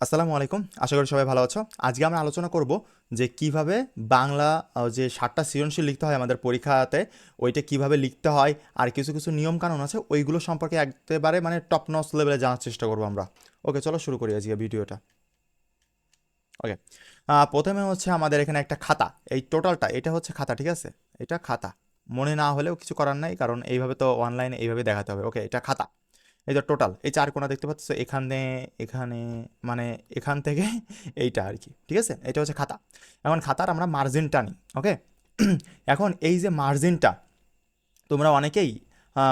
আসসালামু আলাইকুম, আশা করি সবাই ভালো আছো। আজকে আমরা আলোচনা করব যে কীভাবে বাংলা যে সাতটা সৃজনশীল লিখতে হয় আমাদের পরীক্ষাতে, ওইটা কীভাবে লিখতে হয়, আর কিছু কিছু নিয়ম কানুন আছে, ওইগুলো সম্পর্কে একেবারে মানে টপ নচ লেভেলে জানার চেষ্টা করব আমরা। ওকে, চলো শুরু করি আজকে ভিডিওটা। ওকে প্রথমে হচ্ছে আমাদের এখানে একটা খাতা, এই টোটালটা, এটা হচ্ছে খাতা, ঠিক আছে? এটা খাতা। মনে না হলেও কিছু করার নাই, কারণ এইভাবে তো অনলাইনে এইভাবে দেখাতে হবে। ওকে, এটা খাতা। এই যে টোটাল এই চার কোণা দেখতে পাচ্ছ, এখানে এখানে মানে এখান থেকে এইটা আর কি, ঠিক আছে? এটা হচ্ছে খাতা। এখন খাতার আমরা মার্জিন টানি ওকে এখন এই যে মার্জিনটা তোমরা অনেকেই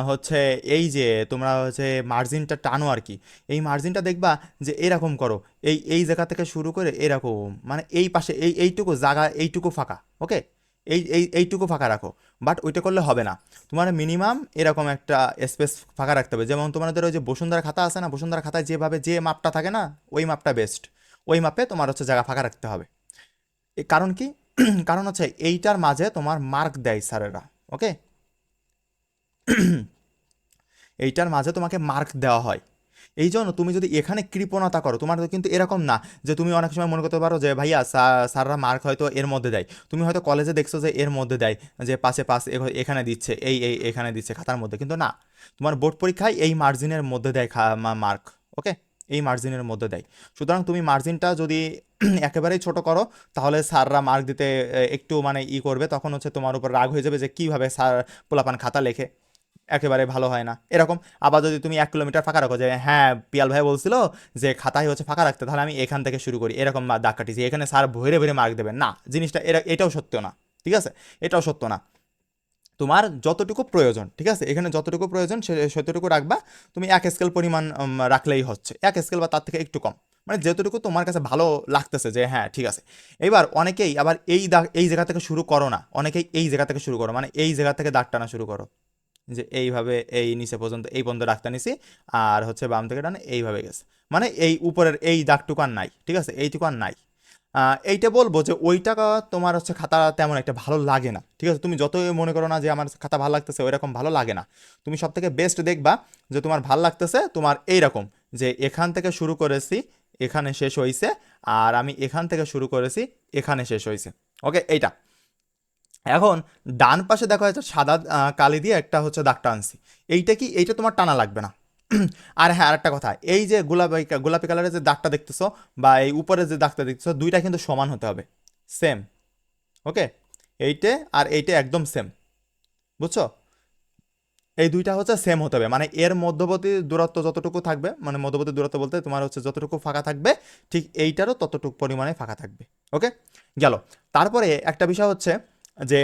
হচ্ছে এই যে তোমরা হচ্ছে মার্জিনটা টানো আর কি, এই মার্জিনটা দেখবা যে এরকম করো, এই এই জায়গা থেকে শুরু করে এরকম মানে এই পাশে, এই, এইটুকু জায়গা, এইটুকু ফাঁকা ওকে এই এই, এইটুকু ফাঁকা রাখো। বাট ওইটা করলে হবে না। তোমার মিনিমাম এরকম একটা স্পেস ফাঁকা রাখতে হবে। যেমন তোমাদের ওই যে বসুন্ধরা খাতা আছে না? বসুন্ধরা খাতায় যেভাবে যে মাপটা থাকে না, ওই মাপটা বেস্ট ওই মাপে তোমার হচ্ছে জায়গা ফাঁকা রাখতে হবে। কারণ কি? কারণ হচ্ছে এইটার মাঝে তোমার মার্ক দেয় স্যারেরা ওকে এইটার মাঝে তোমাকে মার্ক দেওয়া হয়। এই জন্য তুমি যদি এখানে কৃপণতা করো, তোমার কিন্তু এরকম না যে তুমি অনেক সময় মনে করতে পারো যে, ভাইয়া স্যার- স্যাররা মার্ক হয়তো এর মধ্যে দেয়। তুমি হয়তো কলেজে দেখছ যে, এর মধ্যে দেয়, যে পাশে, পাশ এখানে দিচ্ছে, এই এই, এখানে দিচ্ছে খাতার মধ্যে। কিন্তু না, তোমার বোর্ড পরীক্ষায় এই মার্জিনের মধ্যে দেয় মার্ক ওকে এই মার্জিনের মধ্যে দেয়। সুতরাং তুমি মার্জিনটা যদি একেবারেই ছোট করো, তাহলে স্যাররা মার্ক দিতে একটু মানে ই করবে, তখন হচ্ছে তোমার উপর রাগ হয়ে যাবে যে, কীভাবে স্যার পোলাপান খাতা লেখে। একেবারে ভালো হয় না। এরকম আবার যদি তুমি এক কিলোমিটার ফাঁকা রাখো যে হ্যাঁ পিয়াল ভাই বলছিল যে, খাতায় হচ্ছে ফাঁকা রাখতে, তাহলে আমি এখান থেকে শুরু করি। এরকম দাগ কাটিছি এখানে স্যার ভরে ভরে মার্ক দেবেন। না, জিনিসটা এরা, এটাও সত্য না, ঠিক আছে? এটাও সত্য না। তোমার যতটুকু প্রয়োজন, ঠিক আছে? এখানে যতটুকু প্রয়োজন, সে, সেতটুকু রাখবা। তুমি এক স্কেল পরিমাণ রাখলেই হচ্ছে। এক স্কেল বা তার থেকে একটু কম। মানে যতটুকু তোমার কাছে ভালো লাগতেছে যে হ্যাঁ ঠিক আছে। এবার অনেকেই আবার এই দাগ এই জায়গা থেকে শুরু করো না। অনেকেই এই জায়গা থেকে শুরু করো। মানে এই জায়গা থেকে দাগ টানা শুরু করো। যে এইভাবে এই নিচে পর্যন্ত, এই পর্যন্ত রাখতে নিছি, আর হচ্ছে বাম থেকে ডানে এইভাবে গেছে। মানে এই উপরের এই দাগটুকু আর নাই, ঠিক আছে? এইটুকু আর নাই। এইটা বলব যে ওইটা তোমার হচ্ছে খাতা তেমন একটা ভালো লাগে না, ঠিক আছে? তুমি যতই মনে করো না যে আমার খাতা ভালো লাগতেছে, ওইরকম ভালো লাগে না। তুমি সব থেকে বেস্ট দেখবা যে তোমার ভালো লাগতেছে, তোমার এইরকম যে এখান থেকে শুরু করেছি, এখানে শেষ হয়েছে আর আমি এখান থেকে শুরু করেছি, এখানে শেষ হয়েছে ওকে? এইটা। এখন ডান পাশে দেখা যাচ্ছে সাদা কালি দিয়ে একটা হচ্ছে দাগটা আনছি এইটা কি? এইটা তোমার টানা লাগবে না। আর হ্যাঁ আরেকটা কথা, এই যে গোলাপি গোলাপি কালারের যে দাগটা দেখতেছো বা এই উপরে যে দাগটা দেখতেছো, দুইটা কিন্তু সমান হতে হবে। সেম ওকে এইটে আর এইটা একদম সেম বুঝছ? এই দুইটা হচ্ছে সেম হতে হবে। মানে এর মধ্যবর্তী দূরত্ব যতটুকু থাকবে মানে মধ্যবর্তী দূরত্ব বলতে তোমার হচ্ছে যতটুকু ফাঁকা থাকবে, ঠিক এইটারও ততটুকু পরিমাণে ফাঁকা থাকবে ওকে গেল। তারপরে একটা বিষয় হচ্ছে যে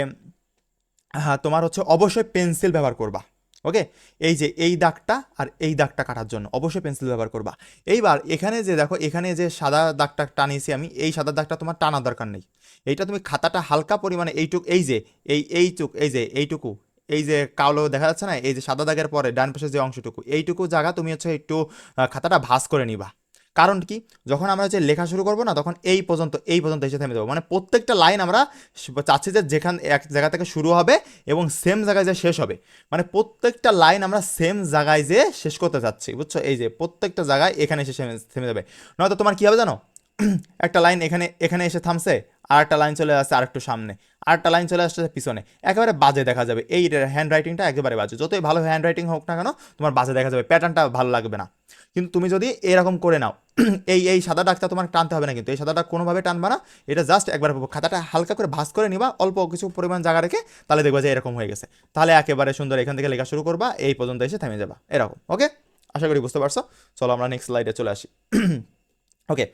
হ্যাঁ তোমার হচ্ছে অবশ্যই পেন্সিল ব্যবহার করবা ওকে এই যে, এই দাগটা আর এই দাগটা কাটার জন্য অবশ্যই পেন্সিল ব্যবহার করবা। এইবার এখানে যে, দেখো, এখানে যে সাদা দাগটা টানিয়েছি আমি, এই সাদা দাগটা তোমার টানার দরকার নেই। এইটা তুমি খাতাটা হালকা পরিমাণে এইটুক, এই যে, এই, এইটুক, এই যে, এইটুকু, এই যে কালো দেখা যাচ্ছে না, এই যে সাদা দাগের পরে ডান পাশে যে অংশটুকু, এইটুকু জায়গা তুমি হচ্ছে একটু খাতাটা ভাঁজ করে নিবা। কারণ কি? যখন আমরা হচ্ছে লেখা শুরু করব না, তখন এই পর্যন্ত এই পর্যন্ত এসে থেমে দেবো মানে প্রত্যেকটা লাইন আমরা চাচ্ছি যে যেখান, এক জায়গা থেকে শুরু হবে এবং সেম জায়গায় যে শেষ হবে। মানে প্রত্যেকটা লাইন আমরা সেম জায়গায় যে শেষ করতে চাচ্ছি, বুঝছ? এই যে প্রত্যেকটা জায়গায় এখানে এসে থেমে- যাবে। নয়তো তোমার কী হবে জানো? একটা লাইন এখানে এখানে এসে থামছে আর একটা লাইন চলে আসছে আর একটু সামনে আর একটা লাইন চলে আসছে পিছনে। একেবারে বাজে দেখা যাবে। এই হ্যান্ড রাইটিংটা একেবারে বাজে। যতই ভালো হ্যান্ড রাইটিং হোক না কেন, তোমার বাজে দেখা যাবে। প্যাটার্নটা ভালো লাগবে না। কিন্তু তুমি যদি এরকম করে নাও, এই এই সাদা ডাকটা তোমার টানতে হবে না কিন্তু। এই সাদা কোনোভাবে টানবা না, এটা জাস্ট একবার খাতাটা হালকা করে ভাঁজ করে নিবা, অল্প কিছু পরিমাণ জায়গা রেখে, তাহলে দেখবা যে এরকম হয়ে গেছে। তাহলে একেবারে সুন্দর এখান থেকে লেখা শুরু করবা, এই পর্যন্ত এসে থেমে যাবা। এরকম ওকে আশা করি বুঝতে পারছ। চলো আমরা নেক্সট স্লাইডে চলে আসি। ওকে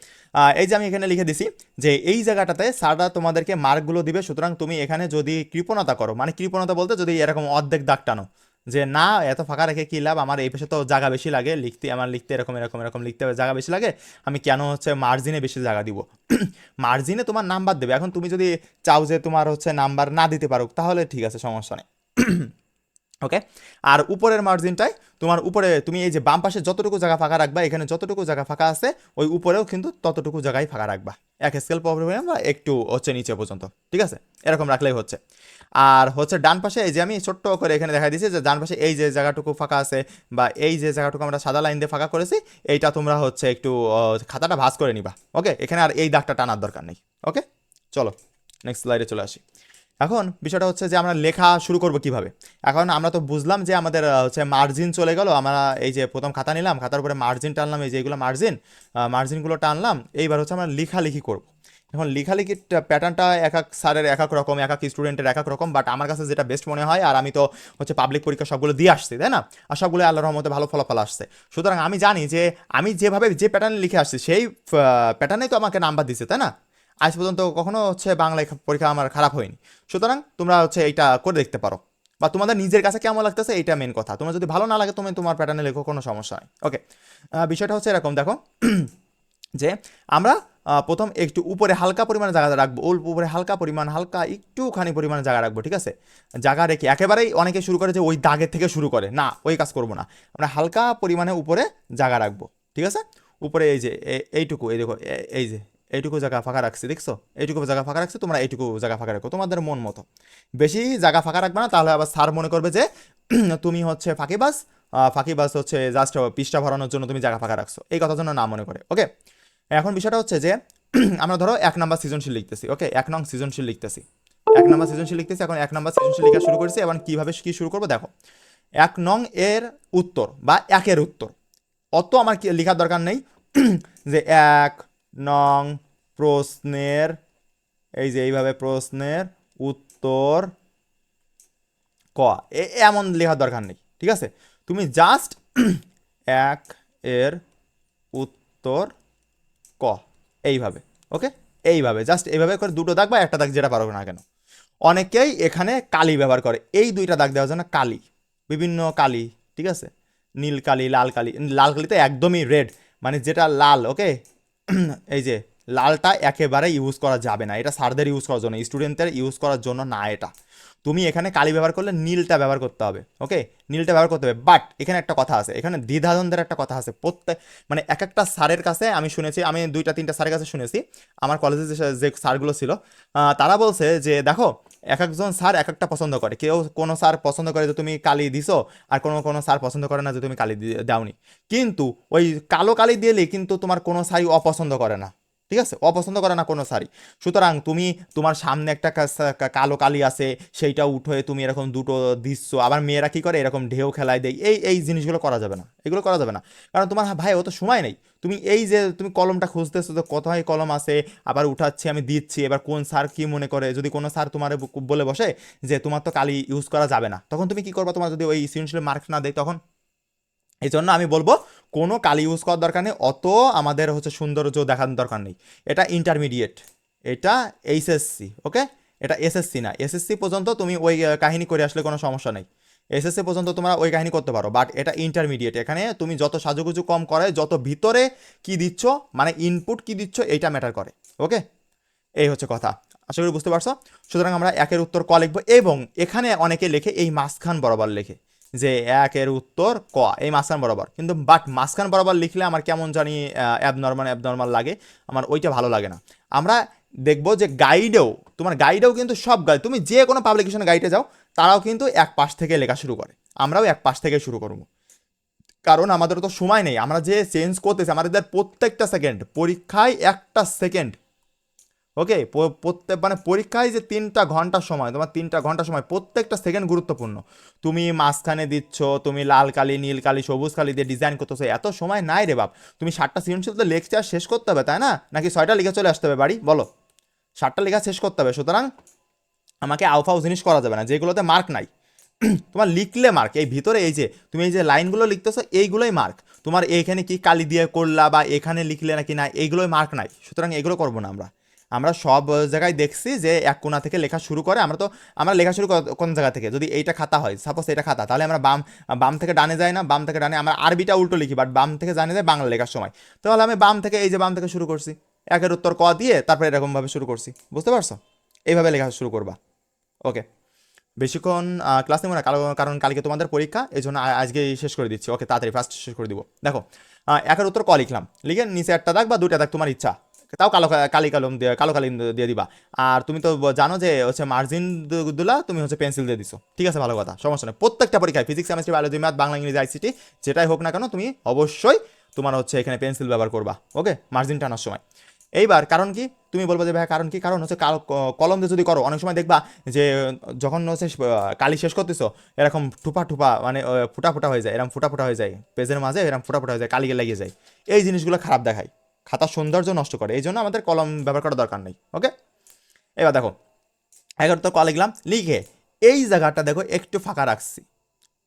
এই যে আমি এখানে লিখে দিছি যে এই জায়গাটাতে স্যাররা তোমাদেরকে মার্কগুলো দিবে, সুতরাং তুমি এখানে যদি কৃপণতা করো মানে কৃপণতা বলতে যদি এরকম অর্ধেক দাগ টানো যে, না, এত ফাঁকা রেখে কী লাভ? আমার এই পেশে তো জায়গা বেশি লাগে। লিখতে, আমার লিখতে এরকম এরকম এরকম লিখতে হবে, জায়গা বেশি লাগে। আমি কেন হচ্ছে মার্জিনে বেশি জায়গা দিব? মার্জিনে তোমার নাম্বার দেবে। এখন তুমি যদি চাও যে, তোমার হচ্ছে নাম্বার না দিতে পারো তাহলে ঠিক আছে, সমস্যা নেই। ওকে আর উপরের মার্জিনটায় তোমার উপরে, তুমি এই যে বাম পাশে যতটুকু জায়গা ফাঁকা রাখবা, এখানে যতটুকু জায়গা ফাঁকা আছে, ওই উপরেও কিন্তু ততটুকু জায়গায় ফাঁকা রাখবা। এক স্কেল প্রবলেম বা একটু হচ্ছে নিচে পর্যন্ত, ঠিক আছে? এরকম রাখলেই হচ্ছে। আর হচ্ছে ডান পাশে এই যে আমি ছোট্ট করে এখানে দেখা দিয়েছি যে ডান পাশে এই যে জায়গাটুকু ফাঁকা আছে বা এই যে জায়গাটুকু আমরা সাদা লাইন দিয়ে ফাঁকা করেছি, এইটা তোমরা হচ্ছে একটু খাতাটা ভাঁজ করে নিবা। ওকে এখানে আর এই দাগটা টানার দরকার নেই। ওকে চলো নেক্সট স্লাইডে চলে আসি। এখন বিষয়টা হচ্ছে যে আমরা লেখা শুরু করব কীভাবে? এখন আমরা তো বুঝলাম যে আমাদের হচ্ছে মার্জিন চলে গেল, আমরা এই যে প্রথম খাতা নিলাম, খাতার উপরে মার্জিন টানলাম, এই যে এগুলো মার্জিন মার্জিনগুলো টানলাম, এইবার হচ্ছে আমরা লেখালেখি করব। এখন লেখালেখির প্যাটার্নটা এক এক স্যারের এক এক রকম, এক এক স্টুডেন্টের এক এক রকম বাট আমার কাছে যেটা বেস্ট মনে হয়, আর আমি তো হচ্ছে পাবলিক পরীক্ষা সবগুলো দিয়ে আসছি, তাই না? আর সবগুলো আল্লাহর রহমতে ভালো ফলাফল আসছে। সুতরাং আমি জানি যে, আমি যেভাবে যে প্যাটার্নে লিখে আসছি, সেই প্যাটার্নেই তো আমাকে নাম্বার দিচ্ছে তাই না? আজ পর্যন্ত কখনো হচ্ছে বাংলা পরীক্ষা আমার খারাপ হয়নি। সুতরাং তোমরা হচ্ছে এইটা করে দেখতে পারো। বা তোমাদের নিজের কাছে কেমন লাগতেছে এইটা মেন কথা। তোমার যদি ভালো না লাগে, তুমি তোমার প্যাটার্নে লেখো, কোনো সমস্যা নেই। ওকে বিষয়টা হচ্ছে এরকম, দেখো। যে আমরা প্রথম একটু উপরে হালকা পরিমাণে জায়গা রাখব, অল্প উপরে হালকা পরিমাণ, হালকা একটুখানি পরিমাণে জায়গা রাখব, ঠিক আছে? জায়গা রেখে একেবারেই অনেকে শুরু করে যে ওই দাগের থেকে শুরু করে। না, ওই কাজ করব না। আমরা হালকা পরিমাণে উপরে জায়গা রাখব, ঠিক আছে? উপরে এই যে এইটুকু, এই দেখো এই যে এইটুকু জায়গা ফাঁকা রাখছি দেখছ? এইটুকু জায়গা ফাঁকা রাখছি তোমরা এইটুকু জায়গা ফাঁকা রাখো তোমাদের মন মতো। বেশি জায়গা ফাঁকা রাখবে না তাহলে আবার স্যার মনে করবে যে তুমি হচ্ছে ফাঁকিবাজ আহ, ফাঁকিবাজ হচ্ছে জাস্ট পৃষ্ঠা ভরানোর জন্য তুমি জায়গা ফাঁকা রাখছো। এই কথার জন্য না মনে করে ওকে এখন বিষয়টা হচ্ছে যে আমরা ধরো এক নাম্বার সৃজনশীল লিখতেছি ওকে এক নং সৃজনশীল লিখতেছি। এক নাম্বার সৃজনশীল লিখতেছি এখন এক নাম্বার সৃজনশীল লেখা শুরু করেছি এবং কীভাবে কি শুরু করব? দেখো এক নং এর উত্তর বা একের উত্তর অত আমার লেখার দরকার নেই যে এক নং প্রশ্নের, এই যে এইভাবে প্রশ্নের উত্তর ক। এমন লেখার দরকার নেই, ঠিক আছে? তুমি জাস্ট এক এর উত্তর ক, এইভাবে ওকে এইভাবে জাস্ট এইভাবে করে দুটো দাগ বা একটা দাগ যেটা পারো না কেন। অনেকেই এখানে কালি ব্যবহার করে, এই দুইটা দাগ দেওয়ার জন্য কালি, বিভিন্ন কালি, ঠিক আছে? নীল কালি, লাল কালি লাল কালি তো একদমই রেড মানে যেটা লাল ওকে এই যে, লালটা একেবারে ইউজ করা যাবে না। এটা সারদের ইউজ করার জন্য স্টুডেন্টদের ইউজ করার জন্য না এটা। তুমি এখানে কালি ব্যবহার করলে নীলটা ব্যবহার করতে হবে ওকে নীলটা ব্যবহার করতে হবে। বাট এখানে একটা কথা আছে, এখানে দ্বিধাদ্বন্দ্বের একটা কথা আছে। প্রত্যেক মানে এক একটা স্যারের কাছে আমি শুনেছি, আমি দুইটা, তিনটা স্যারের কাছে শুনেছি, আমার কলেজে যে স্যারগুলো ছিল তারা বলছে যে, দেখো এক একজন স্যার এক একটা পছন্দ করে। কেউ কোনো স্যার পছন্দ করে যে, তুমি কালি দিছো, আর কোনো কোনো স্যার পছন্দ করে না যে, তুমি কালি দাওনি। কিন্তু ওই কালো কালি দিলে কিন্তু তোমার কোনো স্যারই অপছন্দ করে না। ঠিক আছে? অপছন্দ করে না কোনো শাড়ি। সুতরাং তুমি তোমার সামনে একটা কালো কালি আছে, সেইটা উঠে তুমি এরকম দুটো দিচ্ছ। আবার মেয়েরা কি করে? এরকম ঢেউ খেলায় দেয়। এই এই জিনিসগুলো করা যাবে না। এগুলো করা যাবে না। কারণ তোমার ভাই অত সময় নেই। তুমি এই যে তুমি কলমটা খুঁজতেছো তো কোথায় কলম আছে, আবার উঠাচ্ছি, আমি দিচ্ছি, এবার কোন স্যার কি মনে করে? যদি কোনো স্যার তোমার বলে বসে যে তোমার তো কালি ইউজ করা যাবে না, তখন তুমি কি করবা? তোমার যদি ওই সৃজনশীল মার্ক না দেয় তখন? এই জন্য আমি বলব, কোনো কালি ইউজ করার দরকার নেই, অত আমাদের হচ্ছে সৌন্দর্য দেখানোর দরকার নেই। এটা ইন্টারমিডিয়েট এটা এইচএসসি ওকে এটা এসএসসি না এসএসসি পর্যন্ত তুমি ওই কাহিনী করে আসলে কোনো সমস্যা নেই। এসএসসি পর্যন্ত তোমরা ওই কাহিনী করতে পারো বাট এটা ইন্টারমিডিয়েট এখানে তুমি যত সাজুগুজু কম করে, যত ভিতরে কি দিচ্ছ মানে ইনপুট কি দিচ্ছ, এইটা ম্যাটার করে ওকে এই হচ্ছে কথা, আশা করি বুঝতে পারছ? সুতরাং আমরা একের উত্তর ক লিখব, এবং এখানে অনেকে লেখে এই মাঝখান বরাবর লেখে। যে একের উত্তর ক, এই মাঝখান বরাবর। কিন্তু বাট মাঝখান বরাবর লিখলে আমার কেমন জানি অ্যাবনর্মাল অ্যাবনর্মাল লাগে, আমার ওইটা ভালো লাগে না। আমরা দেখব যে গাইডেও তোমার গাইডেও কিন্তু সব গাইড তুমি যে কোনো পাবলিকেশন গাইডে যাও, তারাও কিন্তু এক পাশ থেকে লেখা শুরু করে। আমরাও এক পাশ থেকে শুরু করব। কারণ আমাদের তো সময় নেই, আমরা যে চেঞ্জ করতেছি, আমাদের প্রত্যেকটা সেকেন্ড পরীক্ষায় একটা সেকেন্ড ওকে প্রত্যেক মানে পরীক্ষায় যে তিনটা ঘণ্টা সময়, তোমার তিনটা ঘণ্টা সময়, প্রত্যেকটা সেকেন্ড গুরুত্বপূর্ণ। তুমি মাঝখানে দিচ্ছ, তুমি লাল কালি, নীল কালি, সবুজ কালি দিয়ে ডিজাইন করতেছো, এত সময় নাই রে বাপ। তুমি ষাটটা সৃজনশীল তো লেকচার শেষ করতে হবে, তাই না? নাকি ছয়টা লিখে চলে আসতে হবে, বাড়ি? বলো। ষাটটা লেখা শেষ করতে হবে, সুতরাং আমাকে আউফাউ জিনিস করা যাবে না, যেগুলোতে মার্ক নাই। তোমার লিখলে মার্ক এই ভিতরে এই যে, তুমি এই যে লাইনগুলো লিখতেছো, এইগুলোই মার্ক তোমার এইখানে কি কালি দিয়ে করলা বা এখানে লিখলে নাকি না এইগুলোই মার্ক নাই। সুতরাং এগুলো করব না আমরা। আমরা সব জায়গায় দেখছি যে এক কোণা থেকে লেখা শুরু করে, আমরা তো, আমরা লেখা শুরু কোন জায়গা থেকে? যদি এইটা খাতা হয় সাপোজ এটা খাতা, তাহলে আমরা বাম বাম থেকে ডানে যাই না? বাম থেকে ডানে আমরা আরবিটা উল্টো লিখি বাট বাম থেকে জানে যায় বাংলা লেখার সময়। তাহলে আমি বাম থেকে, এই যে বাম থেকে শুরু করছি, একের উত্তর ক দিয়ে তারপরে এরকমভাবে শুরু করছি। বুঝতে পারছ? এইভাবে লেখা শুরু করবা। ওকে বেশিক্ষণ ক্লাস নেব না, কারণ কালকে তোমাদের পরীক্ষা এই জন্য আজকে শেষ করে দিচ্ছি। ওকে তাড়াতাড়ি ফার্স্ট শেষ করে দিব। দেখো একের উত্তর ক লিখলাম। লিখে নিচে একটা দাগ বা দুইটা দাগ, তোমার ইচ্ছা। তাও কালো কালি কলম দিয়ে কালো কালি দিয়ে দিবা। আর তুমি তো জানো যে হচ্ছে মার্জিন দুলা তুমি হচ্ছে পেন্সিল দিয়ে দিছো। ঠিক আছে, ভালো কথা, সমস্যা নেই। প্রত্যেকটা পরীক্ষায় physics chemistry biology math Bangla, ইংরেজি আইসিটি যেটাই হোক না কেন তুমি অবশ্যই তোমার হচ্ছে এখানে পেন্সিল ব্যবহার করবা। ওকে মার্জিন টানার সময়। এইবার কারণ কি? তুমি বলব যে ভাই কারণ কি? কারণ হচ্ছে কালো কলম দিয়ে যদি করো, অনেক সময় দেখবা যে, যখন হচ্ছে কালি শেষ করতেছো, এরকম টুপা টুপা মানে ফুটা ফুটা হয়ে যায় এরকম ফুটা ফুটা হয়ে যায়। পেজের মাঝে এরকম ফুটা ফুটা হয়ে যায়, কালি লেগে যায়। এই জিনিসগুলো খারাপ দেখায়। খাতার সৌন্দর্য নষ্ট করে, এই জন্য আমাদের কলম ব্যবহার করার দরকার নেই ওকে এবার দেখো, এগারো তো ক লিখলাম লিখে, এই জায়গাটা দেখো একটু ফাঁকা রাখছি,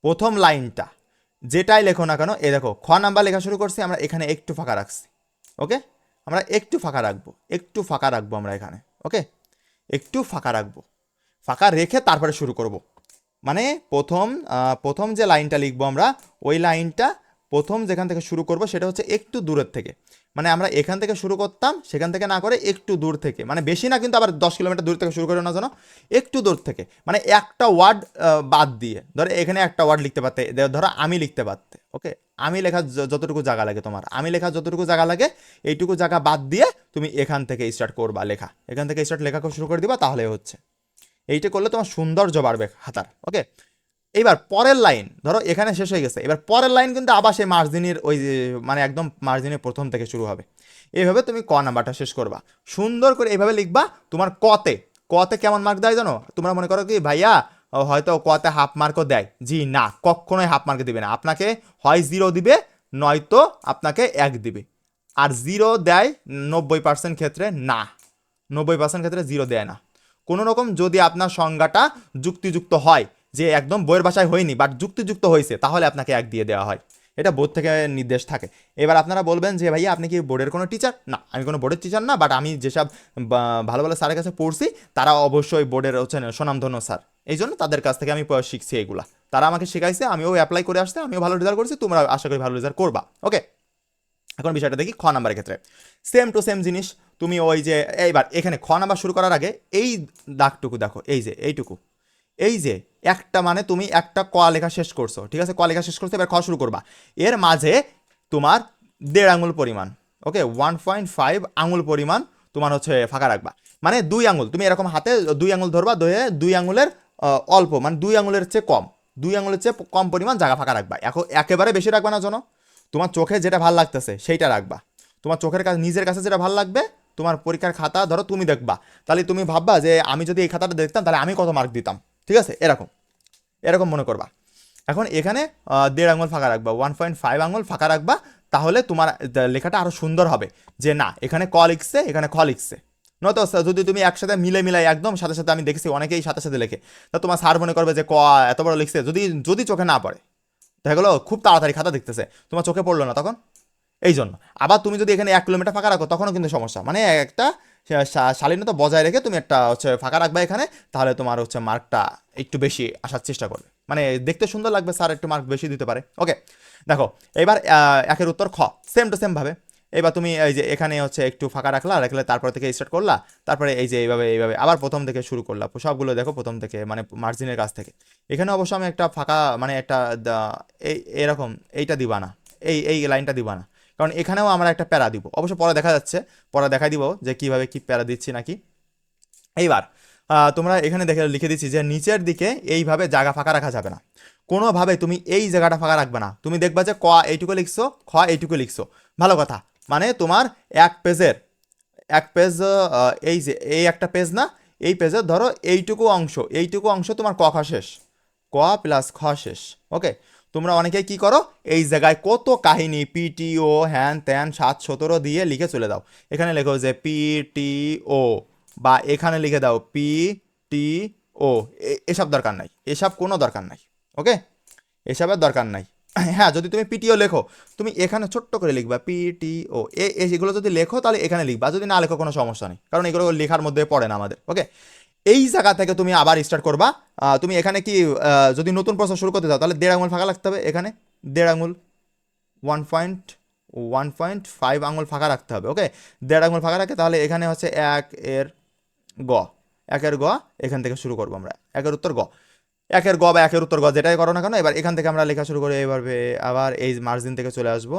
প্রথম লাইনটা, যেটাই লেখো না কেন, এ দেখো, খ নাম্বার লেখা শুরু করছি, আমরা এখানে একটু ফাঁকা রাখছি ওকে আমরা একটু ফাঁকা রাখব, একটু ফাঁকা রাখব আমরা এখানে ওকে একটু ফাঁকা রাখব, ফাঁকা রেখে তারপরে শুরু করব মানে প্রথম প্রথম যে লাইনটা লিখব আমরা, ওই লাইনটা প্রথম যেখান থেকে শুরু করব সেটা হচ্ছে একটু দূরের থেকে। মানে আমরা এখান থেকে শুরু করতাম, সেখান থেকে না করে একটু দূর থেকে। মানে বেশি না, কিন্তু আবার দশ কিলোমিটার দূর থেকে শুরু করে না যেন, একটু দূর থেকে। মানে একটা ওয়ার্ড বাদ দিয়ে। ধরো এখানে একটা ওয়ার্ড লিখতে পারতে ধরো আমি লিখতে পারতে, ওকে? আমি লেখার যতটুকু জায়গা লাগে তোমার। আমি লেখার যতটুকু জায়গা লাগে, এইটুকু জায়গা বাদ দিয়ে তুমি এখান থেকে স্টার্ট করবা লেখা। এখান থেকে স্টার্ট লেখা শুরু করে দিবা তাহলে হচ্ছে। এইটা করলে তোমার সৌন্দর্য বাড়বে হাতার ওকে? এইবার পরের লাইন, ধরো এখানে শেষ হয়ে গেছে। এবার পরের লাইন কিন্তু আবার সেই মার্জিনের ওই মানে একদম মার্জিনের প্রথম থেকে শুরু হবে। এইভাবে তুমি ক নাম্বারটা শেষ করবা। সুন্দর করে এইভাবে লিখবা তোমার কতে। কতে কেমন মার্ক দেয় জানো? তোমরা মনে করো কি, ভাইয়া হয়তো কতে হাফ মার্কও দেয়। জি, না, কখনোই হাফ মার্ক দিবে না। আপনাকে হয় জিরো দিবে, নয়তো আপনাকে এক দিবে। আর জিরো দেয় নব্বই পার্সেন্ট ক্ষেত্রে না। নব্বই পার্সেন্ট ক্ষেত্রে জিরো দেয় না। কোনো রকম যদি আপনার সংজ্ঞাটা যুক্তিযুক্ত হয় যে একদম বইয়ের ভাষায় হয়নি বাট যুক্তিযুক্ত হয়েছে, তাহলে আপনাকে এক দিয়ে দেওয়া হয়। এটা বোর্ড থেকে নির্দেশ থাকে। এবার আপনারা বলবেন যে, ভাইয়া, আপনি কি বোর্ডের কোনো টিচার না, আমি কোনো বোর্ডের টিচার না বাট আমি যেসব ভালো ভালো স্যারের কাছে পড়ছি, তারা অবশ্যই বোর্ডের হচ্ছে সুনামধন্য স্যার। এই জন্য তাদের কাছ থেকে আমি শিখছি এগুলা। তারা আমাকে শেখাইছে, আমিও অ্যাপ্লাই করে আসতে আমিও ভালো রেজাল্ট করছি, তোমরা আশা করি ভালো রেজাল্ট করবা। ওকে এখন বিষয়টা দেখি খ নাম্বারের ক্ষেত্রে। সেম টু সেম জিনিস, তুমি ওই যে, এইবার এখানে খ নাম্বার শুরু করার আগে, এই দাগটুকু দেখো, এই যে, এইটুকু। এই যে, একটা মানে তুমি একটা ক লেখা শেষ করছ, ঠিক আছে? ক লেখা শেষ করছ, এবার খ শুরু করবা। এর মাঝে তোমার দেড় আঙুল পরিমাণ, ওকে? ওয়ান পয়েন্ট ফাইভ আঙুল পরিমাণ তোমার হচ্ছে ফাঁকা রাখবা। মানে দুই আঙুল, তুমি এরকম হাতে দুই আঙুল ধরবা, ধরে দুই আঙুলের অল্প মানে দুই আঙুলের চেয়ে কম, দুই আঙুলের চেয়ে কম পরিমাণ জায়গা ফাঁকা রাখবা। এখন একেবারে বেশি রাখবা না যেন তোমার চোখে যেটা ভালো লাগতেছে, সেইটা রাখবা। তোমার চোখের কাছে, নিজের কাছে যেটা ভালো লাগবে, তোমার পরীক্ষার খাতা, ধরো তুমি দেখবা। তাহলে তুমি ভাববা যে, আমি যদি এই খাতাটা দেখতাম, তাহলে আমি কত মার্ক দিতাম? ঠিক আছে? এরকম। এরকম মনে করবা। এখন এখানে দেড় আঙুল ফাঁকা রাখবা ওয়ান পয়েন্ট ফাইভ আঙুল ফাঁকা রাখবা, তাহলে তোমার লেখাটা আরও সুন্দর হবে। যে না, এখানে ক লিখছে, এখানে খ লিখছে। নয়তো স- যদি তুমি একসাথে মিলে মিলাই একদম, সাথে সাথে আমি দেখেছি অনেকেই সাথে সাথে লেখে। তা তোমার স্যার মনে করবে যে, ক, এত বড় লিখছে। যদি যদি চোখে না পড়ে। দেখা গেলো, খুব তাড়াতাড়ি খাতা দেখতেছে। তোমার চোখে পড়ল না তখন? এই জন্য আবার তুমি যদি এখানে এক কিলোমিটার ফাঁকা রাখো, তখনও কিন্তু সমস্যা। মানে একটা শালীনতা বজায় রেখে তুমি একটা হচ্ছে ফাঁকা রাখবে এখানে, তাহলে তোমার হচ্ছে মার্কটা একটু বেশি আসার চেষ্টা করবে। মানে দেখতে সুন্দর লাগবে, স্যার একটু মার্ক বেশি দিতে পারে। ওকে, দেখো, এবার একের উত্তর খ সেম টু সেম ভাবে। এবার তুমি এই যে এখানে হচ্ছে একটু ফাঁকা রাখলা, রাখলে তারপর থেকে স্টার্ট করলা, তারপরে এই যে এইভাবে এইভাবে, আবার প্রথম থেকে শুরু করলা। সবগুলো দেখো প্রথম থেকে মানে মার্জিনের কাছ থেকে। এখানে অবশ্য আমি একটা ফাঁকা মানে একটা এই এরকম, এইটা দিবা না। এই এই লাইনটা দিবা না। কারণ এখানেও আমরা একটা প্যারা দিব। অবশ্য পরে দেখা যাচ্ছে, পরে দেখা দিব যে কীভাবে কি প্যারা দিচ্ছি নাকি। এইবার তোমরা এখানে দেখে লিখে দিচ্ছি যে নিচের দিকে এইভাবে জায়গা ফাঁকা রাখা যাবে না। কোনোভাবে তুমি এই জায়গাটা ফাঁকা রাখবে না। তুমি দেখবা যে ক এইটুকু লিখছো, খ এইটুকু লিখছো। ভালো কথা। মানে তোমার এক পেজের, এক পেজ এই যে, এই একটা পেজ না, এই পেজের ধরো এইটুকু অংশ এইটুকু অংশ তোমার ক খ শেষ। ক প্লাস খ শেষ। ওকে? তোমরা অনেকেই কি করো? এই জায়গায় কত কাহিনী পিটিও হ্যান ত্যান, সাত, সতেরো দিয়ে লিখে চলে দাও। এখানে লেখো যে পিটিও বা এখানে লিখে দাও পি টি ও এসব দরকার নাই। এসব কোনো দরকার নাই। ওকে? এসবের দরকার নাই। হ্যাঁ যদি তুমি পিটিও লেখো, তুমি এখানে ছোট্ট করে লিখবা পিটিও এ, এগুলো যদি লেখো, তাহলে এখানে লিখবা। যদি না লেখো, কোনো সমস্যা নেই। কারণ এগুলো লেখার মধ্যে পড়ে না আমাদের। ওকে? এই জায়গা থেকে তুমি আবার স্টার্ট করবা। তুমি এখানে কি যদি নতুন প্রশ্ন শুরু করতে চাও, তাহলে দেড় আঙুল ফাঁকা রাখতে হবে। এখানে দেড় আঙুল one point one point five আঙুল ফাঁকা রাখতে হবে ওকে দেড় আঙুল ফাঁকা রাখে, তাহলে এখানে হচ্ছে এক এর গ। একের গ, এখান থেকে শুরু করব আমরা। একের উত্তর গ। একের গ বা একের উত্তর গ, যেটাই করো না কেন, এবার এখান থেকে আমরা লেখা শুরু করি, এইভাবে আবার এই মার্জিন থেকে চলে আসব,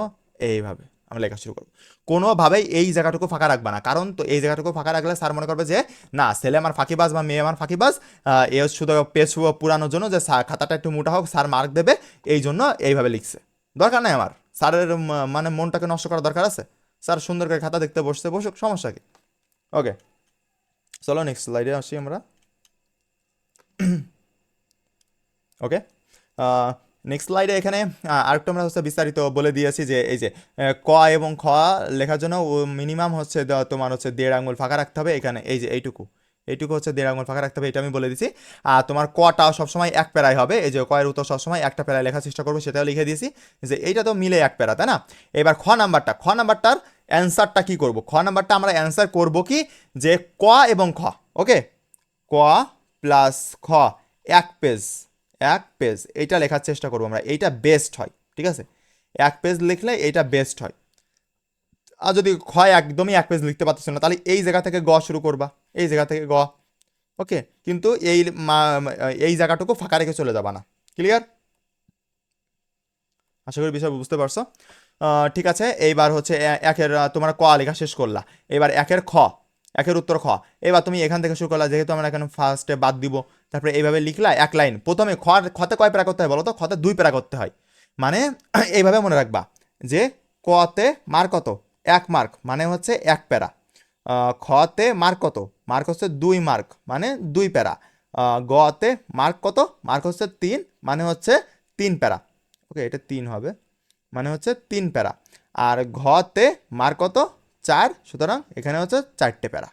এইভাবে। আমরা লেখা শুরু করব। কোনোভাবেই এই জায়গাটুকু ফাঁকা রাখবে না। কারণ তো এই জায়গাটুকু ফাঁকা রাখলে স্যার মনে করবে যে, না, ছেলে আমার ফাঁকিবাজ বা মেয়ে আমার ফাঁকিবাজ এ শুধু পেজ পুরানোর জন্য যে খাতাটা একটু মোটা হোক, স্যার মার্ক দেবে, এই জন্য এইভাবে লিখছে। দরকার নাই আমার। স্যারের মানে মনটাকে নষ্ট করার দরকার আছে? স্যার সুন্দর করে খাতা দেখতে বসতে বসুক, সমস্যা কি? ওকে চলো নেক্সট স্লাইডে আসি আমরা। ওকে নেক্সট স্লাইডে এখানে আরেকটু আমরা হচ্ছে বিস্তারিত বলে দিয়েছি যে এই যে ক এবং খ লেখার জন্য মিনিমাম হচ্ছে তোমার হচ্ছে দেড় আঙুল ফাঁকা রাখতে হবে এখানে, এই যে এইটুকু। এইটুকু হচ্ছে দেড় আঙুল ফাঁকা রাখতে হবে, এটা আমি বলে দিছি। আর তোমার কটা সবসময় এক প্যারায় হবে, এই যে কয়ের উত্তর সবসময় একটা প্যারায় লেখার চেষ্টা করব, সেটাও লিখে দিয়েছি। যে এইটা তো মিলে এক প্যারা, তাই না? এবার খ নাম্বারটা, খ নাম্বারটার অ্যান্সারটা কি করব? খ নাম্বারটা আমরা অ্যান্সার করব কি? যে ক এবং খ ওকে ক প্লাস খ, এক পেজ এক পেজ এইটা লেখার চেষ্টা করব আমরা, এইটা বেস্ট হয়, ঠিক আছে? এক পেজ লিখলে এইটা বেস্ট হয়। আর যদি ক্ষয় একদমই এক পেজ লিখতে পারতেছ না, তাহলে এই জায়গা থেকে গ শুরু করবা, এই জায়গা থেকে গ ওকে কিন্তু এই এই জায়গাটুকু ফাঁকা রেখে চলে যাবা না ক্লিয়ার আশা করি বিষয় বুঝতে পারছ। ঠিক আছে, এইবার হচ্ছে একের তোমার ক লেখা শেষ করলা, এবার একের খ। একের উত্তর খ। এবার তুমি এখান থেকে শুরু করলা, যেহেতু আমরা এখানে ফার্স্টে বাদ দিব, তারপরে এইভাবে লিখলা, এক লাইন প্রথমে খ, খতে কয় প্যারা করতে হয় বলো তো খতে দুই প্যারা করতে হয়। মানে এইভাবে মনে রাখবা যে কতে মার্ক কত? এক মার্ক মানে হচ্ছে এক প্যারা। খতে মার্ক কত? মার্ক হচ্ছে দুই মার্ক মানে দুই প্যারা। গতে মার্ক কত? মার্ক হচ্ছে তিন মানে হচ্ছে তিন প্যারা। ওকে, এটা তিন হবে মানে হচ্ছে তিন প্যারা। আর ঘতে মার্ক কত? চার, সুতরাং এখানে হচ্ছে চারটে প্যারা।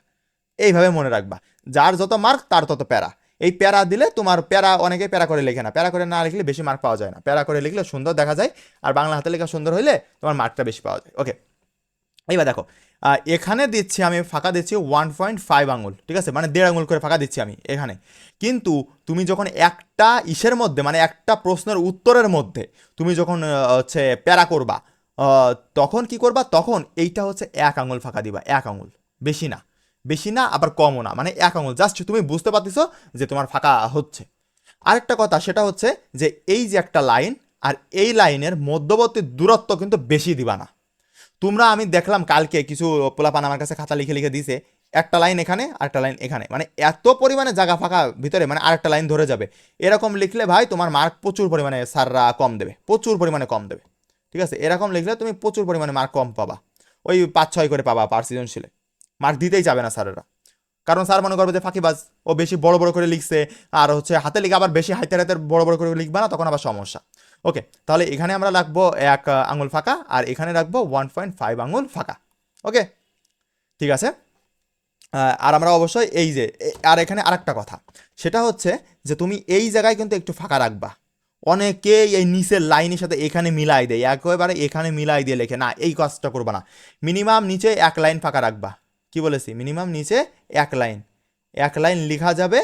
এইভাবে মনে রাখবা। যার যত মার্ক তার তত প্যারা। এই প্যারা দিলে তোমার প্যারা অনেকে প্যারা করে লেখে না। প্যারা করে না লিখলে বেশি মার্ক পাওয়া যায় না। প্যারা করে লিখলে সুন্দর দেখা যায়, আর বাংলা হাতে লেখা সুন্দর হইলে তোমার মার্কটা বেশি পাওয়া যায়। ওকে এইবার দেখো এখানে দিচ্ছি আমি, ফাঁকা দিচ্ছি ওয়ান পয়েন্ট ফাইভ আঙুল, ঠিক আছে? মানে দেড় আঙুল করে ফাঁকা দিচ্ছি আমি এখানে। কিন্তু তুমি যখন একটা ইসের মধ্যে মানে একটা প্রশ্নের উত্তরের মধ্যে, তুমি যখন হচ্ছে প্যারা করবা তখন কি করবা? তখন এইটা হচ্ছে এক আঙুল ফাঁকা দিবা, এক আঙুল। বেশি না বেশি না, আবার কমও না মানে এক আঙুল। জাস্ট তুমি বুঝতে পারতেছো যে তোমার ফাঁকা হচ্ছে। আরেকটা কথা, সেটা হচ্ছে যে এই যে একটা লাইন, আর এই লাইনের মধ্যবর্তী দূরত্ব কিন্তু বেশি দিবা না। তোমরা, আমি দেখলাম কালকে কিছু পোলাপান আমার কাছে খাতা লিখে লিখে দিছে, একটা লাইন এখানে, আরেকটা লাইন এখানে। মানে এত পরিমাণে জায়গা ফাঁকা ভিতরে মানে আরেকটা লাইন ধরে যাবে। এরকম লিখলে ভাই, তোমার মার্ক প্রচুর পরিমাণে সাররা কম দেবে, প্রচুর পরিমাণে কম দেবে। ঠিক আছে? এরকম লিখলে তুমি প্রচুর পরিমাণে মার্ক কম পাবা। ওই পাঁচ, ছয় করে পাবা পার সৃজনশীলে। মার্ক দিতেই যাবে না স্যারেরা। কারণ স্যার মনে করবে যে ফাঁকিবাজ, ও বেশি বড় বড় করে লিখছে, আর হচ্ছে হাতে লিখে আবার বেশি হাতে হাতে বড় বড় করে লিখবা না, তখন আবার সমস্যা। ওকে তাহলে এখানে আমরা রাখব এক আঙুল ফাঁকা, আর এখানে রাখব ওয়ান পয়েন্ট ফাইভ আঙুল ফাঁকা। ওকে ঠিক আছে? আর আমরা অবশ্যই এই যে আর এখানে আরেকটা কথা। সেটা হচ্ছে যে তুমি এই জায়গায় কিন্তু একটু ফাঁকা রাখবা। অনেকেই এই নিচের লাইনের সাথে এখানে মিলাই দেয়, একেবারে এখানে মিলাই দিয়ে লেখে, না, এই কাজটা করবা না। মিনিমাম নিচে এক লাইন ফাঁকা রাখবা। কি বলেছি? মিনিমাম নিচে এক লাইন। এক লাইন লেখা যাবে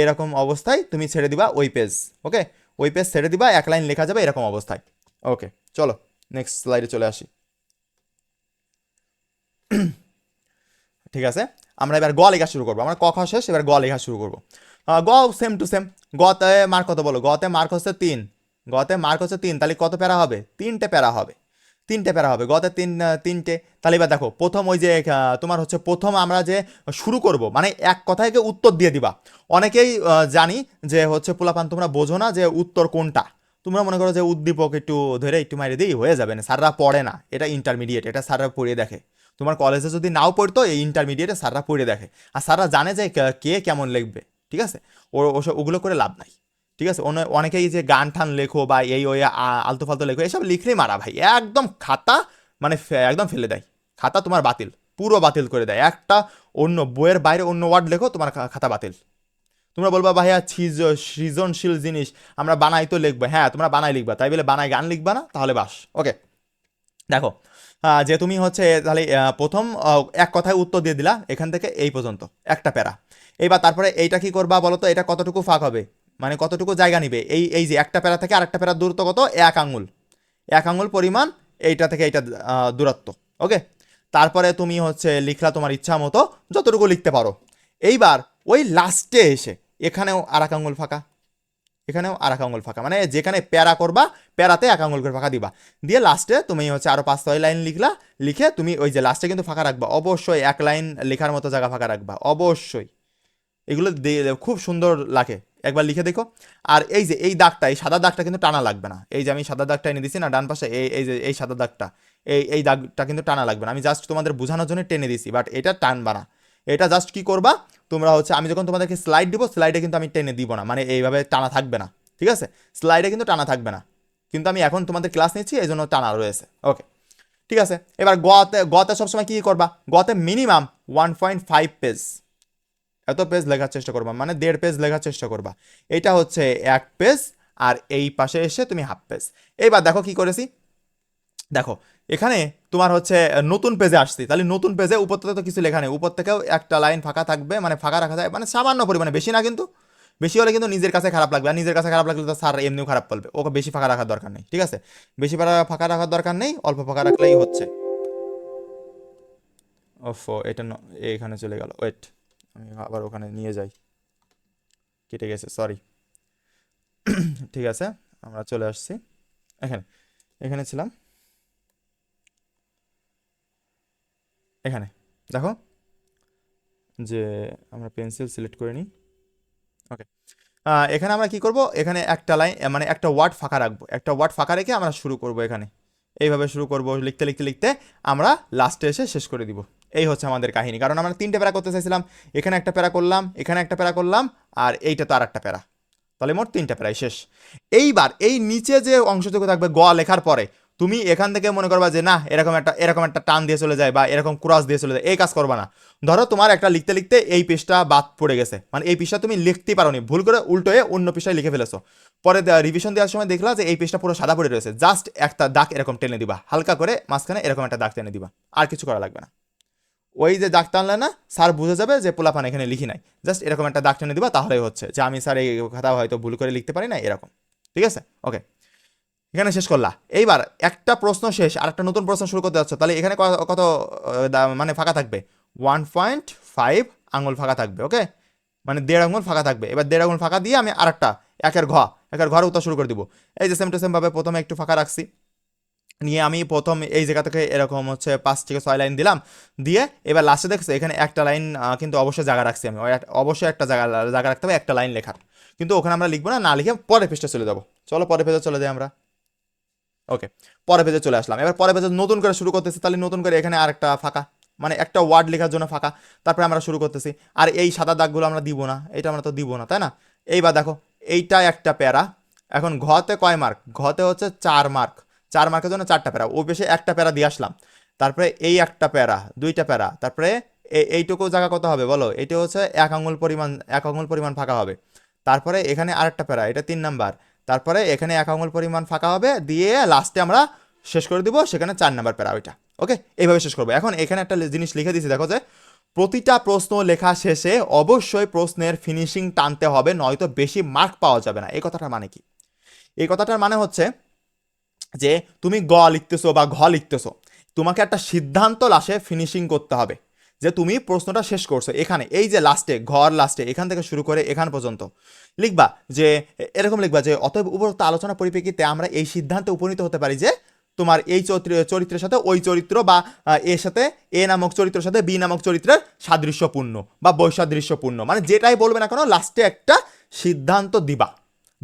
এরকম অবস্থায় তুমি ছেড়ে দিবা ওই পেজ, ওকে? ওই পেজ ছেড়ে দিবা, এক লাইন লেখা যাবে এরকম অবস্থায়, ওকে? চলো নেক্সট স্লাইডে চলে আসি। ঠিক আছে? আমরা এবার গ লেখা শুরু করব। আমরা ক শেষ, এবার গ লেখা শুরু করব। আহ, গ সেম টু সেম গতে মার্ক কত বলো? গতে মার্ক হচ্ছে তিন। গতে মার্ক হচ্ছে তিন তাহলে কত প্যারা হবে? তিনটে প্যারা হবে। তিনটে প্যারা হবে। গতে তিন তিনটে। তাহলে এবার দেখো প্রথম ওই যে তোমার হচ্ছে প্রথম আমরা যে শুরু করব মানে এক কথায় গিয়ে উত্তর দিয়ে দিবা। অনেকেই জানি যে হচ্ছে পোলাপান তোমরা বোঝো না যে উত্তর কোনটা? তোমরা মনে করো যে উদ্দীপক একটু ধরে একটু মারিয়ে দিই হয়ে যাবে না। স্যাররা পড়ে না। এটা ইন্টারমিডিয়েট এটা স্যাররা পড়িয়ে দেখে। তোমার কলেজে যদি নাও পড়তো এই ইন্টারমিডিয়েটে স্যাররা পড়ে দেখে। আর স্যাররা জানে যে কে কেমন লিখবে। ঠিক আছে? ও ওসব ওগুলো করে লাভ নাই। ঠিক আছে? অনেকেই যে গান টান লেখো বা এই ওই আলতু ফালতু লেখো, এসব লিখলেই মারা ভাই। একদম খাতা মানে একদম ফেলে দেয়। খাতা তোমার বাতিল, পুরো বাতিল করে দেয়। একটা অন্য বইয়ের বাইরে অন্য ওয়ার্ড লেখো, তোমার খাতা বাতিল। তোমরা বলবা, ভাইয়া সৃজ- সৃজনশীল জিনিস, আমরা বানাই তো লিখব। হ্যাঁ তোমরা বানাই লিখবা। তাই বলে বানাই গান লিখবা না, তাহলে বাস। ওকে। দেখো যে তুমি হচ্ছে তাহলে প্রথম এক কথায় উত্তর দিয়ে দিলা এখান থেকে এই পর্যন্ত। একটা প্যারা। এইবার তারপরে এইটা কি করবা বলো তো এটা কতটুকু ফাঁক হবে? মানে কতটুকু জায়গা নিবে? এই এই যে একটা প্যারা থেকে আরেকটা প্যারার দূরত্ব কত? এক আঙুল এক আঙুল পরিমাণ এইটা থেকে এইটা দূরত্ব। ওকে? তারপরে তুমি হচ্ছে লিখলা তোমার ইচ্ছা মতো যতটুকু লিখতে পারো। এইবার ওই লাস্টে এসে এখানেও আর এক আঙুল ফাঁকা। এখানেও আর এক আঙুল ফাঁকা। মানে যেখানে প্যারা করবা, প্যারাতে এক আঙুল করে ফাঁকা দিবা। দিয়ে লাস্টে তুমি হচ্ছে আরও পাঁচ ছয় লাইন লিখলা, লিখে তুমি ওই যে লাস্টে কিন্তু ফাঁকা রাখবা। অবশ্যই এক লাইন লেখার মতো জায়গা ফাঁকা রাখবা। অবশ্যই। এগুলো খুব সুন্দর লাগে। একবার লিখে দেখো। আর এই যে, এই দাগটা, এই সাদা দাগটা কিন্তু টানা লাগবে না। এই যে, আমি সাদা দাগটা এনে দিছি না, ডান পাশে এই এই যে, এই সাদা দাগটা, এই এই দাগটা কিন্তু টানা লাগবে না। আমি জাস্ট তোমাদের বোঝানোর জন্য টেনে দিছি বাট এটা টানবা না। এটা জাস্ট কি করবা? তোমরা হচ্ছে, আমি যখন তোমাদেরকে স্লাইড দিব স্লাইডে কিন্তু আমি টেনে দিব না। মানে এইভাবে টানা থাকবে না। ঠিক আছে? স্লাইডে কিন্তু টানা থাকবে না। কিন্তু আমি এখন তোমাদের ক্লাস নিচ্ছি এই জন্য টানা রয়েছে। ওকে ঠিক আছে? এবার গতে গতে সবসময় কী করবা? গতে minimum one point five page এত পেজ লেখার চেষ্টা করবা মানে দেড় পেজ লেখার চেষ্টা করবা। এটা হচ্ছে এক পেজ আর এই পাশে এসে তুমি হাফ পেজ এইবার দেখো কি করেছি? দেখো, এখানে তোমার হচ্ছে নতুন পেজে আসছি। তাহলে নতুন পেজে উপর থেকে তো কিছু লেখা নেই। উপর থেকেও একটা লাইন ফাঁকা থাকবে মানে ফাঁকা রাখা যায় মানে সামান্য পরিমাণে, বেশি না কিন্তু। বেশি হলে কিন্তু নিজের কাছে খারাপ লাগবে। আর নিজের কাছে খারাপ লাগলে তো স্যার এমনিও খারাপ বলবে। ওকে বেশি ফাঁকা রাখার দরকার নেই, ঠিক আছে? বেশি ফাঁকা রাখার দরকার নেই, অল্প ফাঁকা রাখলেই হচ্ছে। ওফো, এটা এখানে চলে গেল। ওয়েট আমি আবার ওখানে নিয়ে যাই। কেটে গেছে সরি ঠিক আছে, আমরা চলে আসছি। এখানে এখানে ছিলাম। এখানে, দেখো। যে আমরা পেন্সিল সিলেক্ট করে নিই। ওকে এখানে আমরা কি করব? এখানে একটা লাইন মানে একটা ওয়ার্ড ফাঁকা রাখব। একটা ওয়ার্ড ফাঁকা রেখে আমরা শুরু করব এখানে। এইভাবে শুরু করব, লিখতে লিখতে লিখতে আমরা লাস্টে এসে শেষ করে দিব। এই হচ্ছে আমাদের কাহিনী। কারণ আমরা তিনটে প্যারা করতে চাইছিলাম, এখানে একটা প্যারা করলাম, এখানে একটা প্যারা করলাম, আর এইটা তো আর একটা প্যারা। তাহলে মোট তিনটা প্যারাই শেষ। এইবার এই নিচে যে অংশটুকু থাকবে গ লেখার পরে, তুমি এখান থেকে মনে করবা যে না এরকম একটা এরকম একটা টান দিয়ে চলে যায় বা এরকম ক্রস দিয়ে চলে যায়, এই কাজ করবা না। ধরো তোমার একটা লিখতে লিখতে এই পৃষ্ঠা বাদ পড়ে গেছে। মানে এই পৃষ্ঠা তুমি লিখতেই পারোনি। ভুল করে উল্টো হয়ে অন্য পৃষ্ঠায় লিখে ফেলেছো। পরে রিভিশন দেওয়ার সময় দেখলা যে এই পৃষ্ঠা পুরো সাদা পড়ে রয়েছে। জাস্ট একটা দাগ এরকম টেনে দিবা। হালকা করে মাঝখানে এরকম একটা দাগ টেনে দিবা। আর কিছু করা লাগবে না। ওই যে দাগ টানলে না, স্যার বুঝে যাবে যে পোলাপান এখানে লিখি নাই। জাস্ট এরকম একটা দাগ টেনে দিবা, তাহলেই হচ্ছে। যে আমি স্যার এই কথা হয়তো ভুল করে লিখতে পারি না এরকম। ঠিক আছে? ওকে এখানে শেষ করলা। এইবার একটা প্রশ্ন শেষ, আর একটা নতুন প্রশ্ন শুরু করতে যাচ্ছ। তাহলে এখানে কত মানে ফাঁকা থাকবে? ওয়ান পয়েন্ট ফাইভ আঙুল ফাঁকা থাকবে ওকে মানে দেড় আঙুল ফাঁকা থাকবে। এবার দেড় আঙুল ফাঁকা দিয়ে আমি আরেকটা, একের ঘ, একের ঘর উত্তর শুরু করে দিব। এই যে সেম টু সেমভাবে প্রথমে একটু ফাঁকা রাখছি। নিয়ে আমি প্রথম এই জায়গা থেকে এরকম হচ্ছে পাঁচ থেকে ছয় লাইন দিলাম, দিয়ে এবার লাস্টে দেখছ এখানে একটা লাইন কিন্তু অবশ্যই জায়গা রাখছি আমি। অবশ্যই একটা জায়গা জায়গা রাখতে হবে, একটা লাইন লেখার। কিন্তু ওখানে আমরা লিখব না না লিখে পরের পেজটা চলে যাব। চলো পরের পেজে চলে যাই আমরা। ওকে পরের পেজে চলে আসলাম। এবার পরের পেজে নতুন করে শুরু করতেছি, তাহলে নতুন করে এখানে আরেকটা ফাঁকা মানে একটা ওয়ার্ড লেখার জন্য ফাঁকা। তারপরে আমরা শুরু করতেছি। আর এই সাদা দাগগুলো আমরা দিব না, এটা আমরা তো দিব না, তাই না? এইবার দেখো, এইটা একটা প্যারা। এখন ঘতে কয় মার্ক ঘতে হচ্ছে চার মার্ক চার মার্কের জন্য চারটা প্যারা। বেশি একটা প্যারা দিয়ে আসলাম। তারপরে এই একটা প্যারা, দুইটা প্যারা, তারপরে এই এইটুকু জায়গা কত হবে বলো? এটা হচ্ছে এক আঙুল পরিমাণ, এক আঙুল পরিমাণ ফাঁকা হবে। তারপরে এখানে আরেকটা প্যারা, এটা তিন নাম্বার। তারপরে এখানে এক আঙুল পরিমাণ ফাঁকা হবে, দিয়ে লাস্টে আমরা শেষ করে দিব, সেখানে চার নাম্বার প্যারা ওইটা। ওকে এইভাবে শেষ করব। এখন এখানে একটা জিনিস লিখে দিয়েছি দেখো যে প্রতিটা প্রশ্ন লেখা শেষে অবশ্যই প্রশ্নের ফিনিশিং টানতে হবে, নয়তো বেশি মার্ক পাওয়া যাবে না। এই কথাটার মানে কি? এই কথাটার মানে হচ্ছে যে তুমি গ লিখতেছো বা ঘ লিখতেছো, তোমাকে একটা সিদ্ধান্ত লাশে ফিনিশিং করতে হবে যে তুমি প্রশ্নটা শেষ করছ এখানে, এই যে লাস্টে ঘর লাস্টে এখান থেকে শুরু করে এখান পর্যন্ত। লিখবা যে, এরকম লিখবা যে, অতএব উপরোক্ত আলোচনা পরিপ্রেক্ষিতে আমরা এই সিদ্ধান্তে উপনীত হতে পারি যে তোমার এই চরিত্র, চরিত্রের সাথে ওই চরিত্র বা এর সাথে এ নামক চরিত্রের সাথে বি নামক চরিত্রের সাদৃশ্যপূর্ণ বা বৈসাদৃশ্যপূর্ণ। মানে যেটাই বলবে না কেন লাস্টে একটা সিদ্ধান্ত দিবা।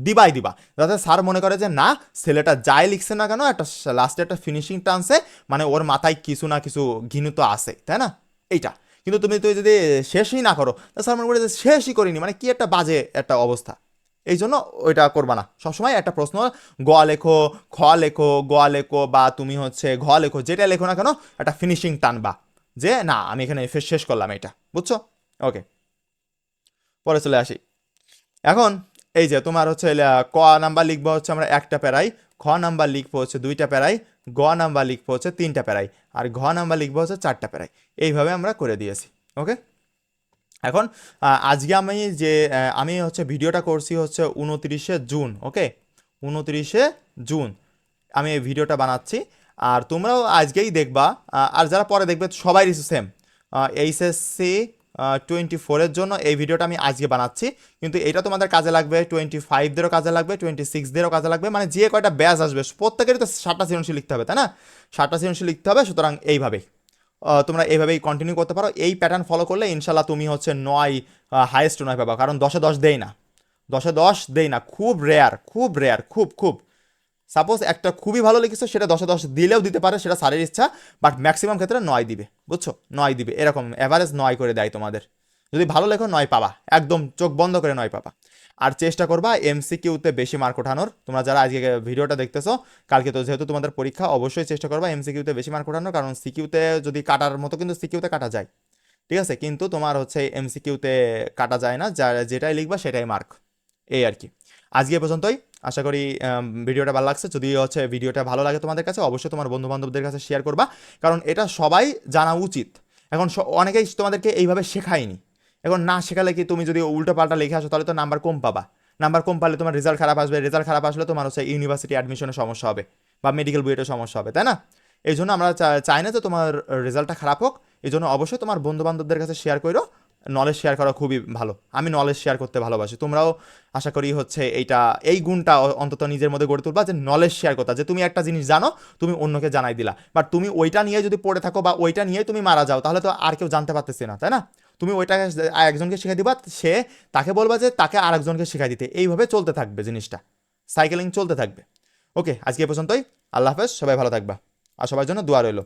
দিবাই দিবা। যাতে স্যার মনে করে যে, না, ছেলেটা যাই লিখছে না কেন, একটা লাস্টে একটা ফিনিশিং টানছে মানে ওর মাথায় কিছু না কিছু ঘিনু তো আছে। তাই না? এইটা। কিন্তু তুমি তুই যদি শেষই না করো, তা স্যার মনে করে যে, শেষই করিনি। মানে কি একটা বাজে একটা অবস্থা। এই জন্য ওইটা করবা না। সবসময় একটা প্রশ্ন গ লেখো খ লেখো গ লেখো, বা তুমি হচ্ছে ঘ লেখো, যেটা লেখো না কেন, একটা ফিনিশিং টানবা। যে, না, আমি এখানে শেষ করলাম এটা বুঝছ? ওকে। পরে চলে আসি। এখন এই যে তোমার হচ্ছে ক নাম্বার লিখব হচ্ছে আমরা একটা প্যারাই, খ নাম্বার লিখব হচ্ছে দুইটা প্যারাই, গ নাম্বার লিখব হচ্ছে তিনটা প্যারাই, আর ঘ নাম্বার লিখব হচ্ছে চারটা প্যারাই। এইভাবে আমরা করে দিয়েছি, ওকে? এখন আজকে আমি যে আমি হচ্ছে ভিডিওটা করছি হচ্ছে উনত্রিশে জুন, ওকে? উনত্রিশে জুন আমি এই ভিডিওটা বানাচ্ছি, আর তোমরাও আজকেই দেখবা আর যারা পরে দেখবে সবাই সেম এইচএসসি টোয়েন্টি ফোরের জন্য এই ভিডিওটা আমি আজকে বানাচ্ছি। কিন্তু এটা তোমাদের কাজে লাগবে টোয়েন্টি ফাইভদেরও কাজে লাগবে টোয়েন্টি সিক্সদেরও কাজে লাগবে। মানে যে কয়টা ব্যাচ আসবে, প্রত্যেকেরই তো সাতটা সৃজনশীল লিখতে হবে, তাই না? সাতটা সৃজনশীল লিখতে হবে, সুতরাং এইভাবেই। তোমরা এইভাবেই কন্টিনিউ করতে পারো। এই প্যাটার্ন ফলো করলে ইনশাল্লাহ তুমি হচ্ছে নয় হাইয়েস্ট নয় পাবা, কারণ দশে দশ দেই না। দশে দশ দেই না, খুব রেয়ার খুব রেয়ার খুব খুব। সাপোজ একটা খুবই ভালো লিখেছো, সেটা দশে দশ দিলেও দিতে পারে, সেটা স্যারের ইচ্ছা বাট ম্যাক্সিমাম ক্ষেত্রে নয় দিবে, বুঝছ? নয় দিবে, এরকম অ্যাভারেজ নয় করে দেয় তোমাদের। যদি ভালো লেখো, নয় পাবা, একদম চোখ বন্ধ করে নয় পাবা। আর চেষ্টা করবা এমসিকিউতে বেশি মার্ক ওঠানোর। তোমরা যারা আজকে ভিডিওটা দেখতেছো, কালকে তো যেহেতু তোমাদের পরীক্ষা, অবশ্যই চেষ্টা করবা এমসিকিউতে বেশি মার্ক ওঠানোর, কারণ সিকিউতে যদি কাটার মতো কিন্তু সিকিউতে কাটা যায়। ঠিক আছে? কিন্তু তোমার হচ্ছে এমসিকিউতে কাটা যায় না, যা, যেটাই লিখবা সেটাই মার্ক এই আর কি। আজকে পর্যন্তই। আশা করি ভিডিওটা ভালো লাগছে। যদি হচ্ছে ভিডিওটা ভালো লাগে তোমাদের কাছে, অবশ্যই তোমার বন্ধু বান্ধবদের কাছে শেয়ার করবা। কারণ এটা সবাই জানা উচিত। এখন অনেকেই তোমাদেরকে এইভাবে শেখায়নি। এখন না শেখালে কি তুমি যদি উল্টো পাল্টা লিখে আসো, তাহলে তো নাম্বার কম পাবা। নাম্বার কম পারলে তোমার রেজাল্ট খারাপ আসবে। রেজাল্ট খারাপ আসলে তোমার হচ্ছে ইউনিভার্সিটি অ্যাডমিশনের সমস্যা হবে বা মেডিকেল বুয়েটের সমস্যা হবে, তাই না? এই জন্য আমরা চাই না যে তোমার রেজাল্টটা খারাপ হোক। এই জন্য অবশ্যই তোমার বন্ধু বান্ধবদের কাছে শেয়ার করো নলেজ শেয়ার করা খুবই ভালো। আমি নলেজ শেয়ার করতে ভালোবাসি। তোমরাও আশা করি হচ্ছে এইটা, এই গুণটা অন্তত নিজের মধ্যে গড়ে তুলবা যে নলেজ শেয়ার করতে, যে তুমি একটা জিনিস জানো, তুমি অন্যকে জানাই দিলা। বাট তুমি ওইটা নিয়ে যদি পড়ে থাকো বা ওইটা নিয়ে তুমি মারা যাও, তাহলে তো আর কেউ জানতে পারতেছে না, তাই না? তুমি ওইটাকে একজনকে শিখাই দিবা, সে তাকে বলবা যে তাকে আরেকজনকে শিখাই দিতে। এইভাবে চলতে থাকবে জিনিসটা। সাইকেলিং চলতে থাকবে। ওকে আজকে এ পর্যন্তই। আল্লাহ হাফেজ, সবাই ভালো থাকবা। আর সবার জন্য দোয়া রইল।